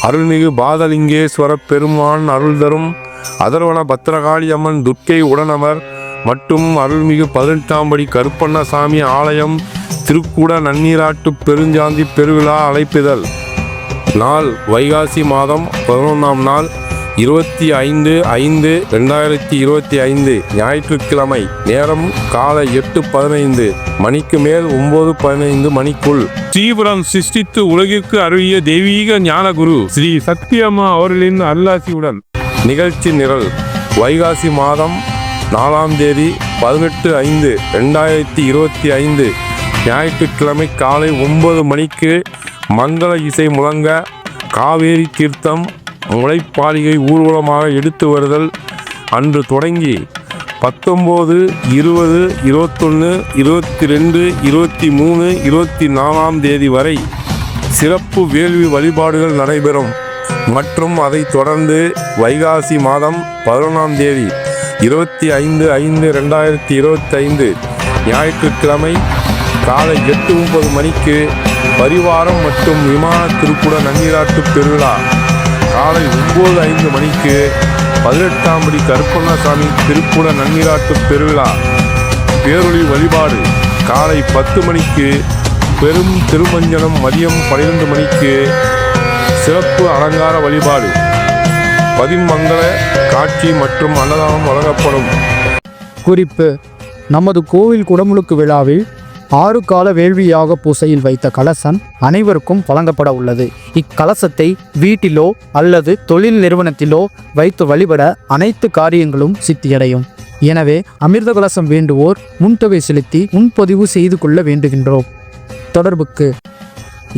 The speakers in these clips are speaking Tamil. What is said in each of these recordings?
அருள்மிகு பாதலிங்கேஸ்வர பெருமான் அருள் தரும் அதர்வன பத்திரகாளி அம்மன் துர்க்கை உடனமர் மற்றும் அருள்மிகு பதினெட்டாம் படி கருப்பண்ணசாமி ஆலயம் திருக்கூட நன்னீராட்டு பெருஞ்சாந்தி பெருவிழா அழைப்பிதழ். நாள் வைகாசி மாதம் பதினொன்றாம் நாள் இருபத்தி ஐந்து ஐந்து ரெண்டாயிரத்தி இருபத்தி ஐந்து ஞாயிற்றுக்கிழமை நேரம் காலை எட்டு பதினைந்து மணிக்கு மேல் ஒன்பது பதினைந்து மணிக்குள். ஸ்ரீபுரம் சிருஷ்டித்து உலகிற்கு அருளிய தெய்வீக ஞானகுரு ஸ்ரீ சத்யம்மா அவர்களின் அருளாசியுடன். நிகழ்ச்சி நிரல் வைகாசி மாதம் நாலாம் தேதி பதினெட்டு ஐந்து ரெண்டாயிரத்தி இருபத்தி ஐந்து ஞாயிற்றுக்கிழமை காலை ஒன்பது மணிக்கு மங்கள இசை முழங்க காவேரி தீர்த்தம் முளைப்பாலிகை ஊர்வலமாக எடுத்து வருதல் அன்று தொடங்கி பத்தொம்போது இருபது இருபத்தொன்று இருபத்தி ரெண்டு இருபத்தி மூணு இருபத்தி நாலாம் தேதி வரை சிறப்பு வேள்வி வழிபாடுகள் நடைபெறும். மற்றும் அதைத் தொடர்ந்து வைகாசி மாதம் பதினொன்றாம் தேதி இருபத்தி ஐந்து ஐந்து ரெண்டாயிரத்தி இருபத்தி ஐந்து ஞாயிற்றுக்கிழமை காலை எட்டு ஒன்பது மணிக்கு பரிவாரம் மற்றும் விமான திருக்குட நன்னீராட்டு பெருவிழா காலை ஒன்பது ஐந்து மணிக்கு பதினெட்டாம் படி கருப்பண்ணசாமி திருக்குட நன்னிராட்டு பெருவிழா. பேரொழி வழிபாடு. காலை பத்து மணிக்கு பெரும் திருமஞ்சனம் மதியம் பன்னிரண்டு மணிக்கு சிறப்பு அலங்கார வழிபாடு. பதிமங்கல காட்சி மற்றும் அன்னதானம் வழங்கப்படும். குறிப்பு நமது கோவில் குடமுழுக்கு விழாவில் ஆறு கால வேள்வியாக பூசையில் வைத்த கலசம் அனைவருக்கும் வழங்கப்பட உள்ளது. இக்கலசத்தை வீட்டிலோ அல்லது தொழில் நிறுவனத்திலோ வைத்து வழிபட அனைத்து காரியங்களும் சித்தியடையும். எனவே அமிர்த கலசம் வேண்டுவோர் முன்தொகை செலுத்தி முன்பதிவு செய்து கொள்ள வேண்டுகின்றோம். தொடர்புக்கு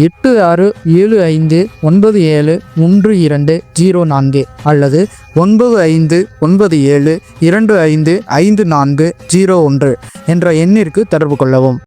எட்டு ஆறு ஏழு ஐந்து ஒன்பது ஏழு ஒன்று இரண்டு ஜீரோ நான்கு அல்லது ஒன்பது ஐந்து ஒன்பது ஏழு இரண்டு ஐந்து ஐந்து நான்கு ஜீரோ ஒன்று என்ற எண்ணிற்கு தொடர்பு கொள்ளவும்.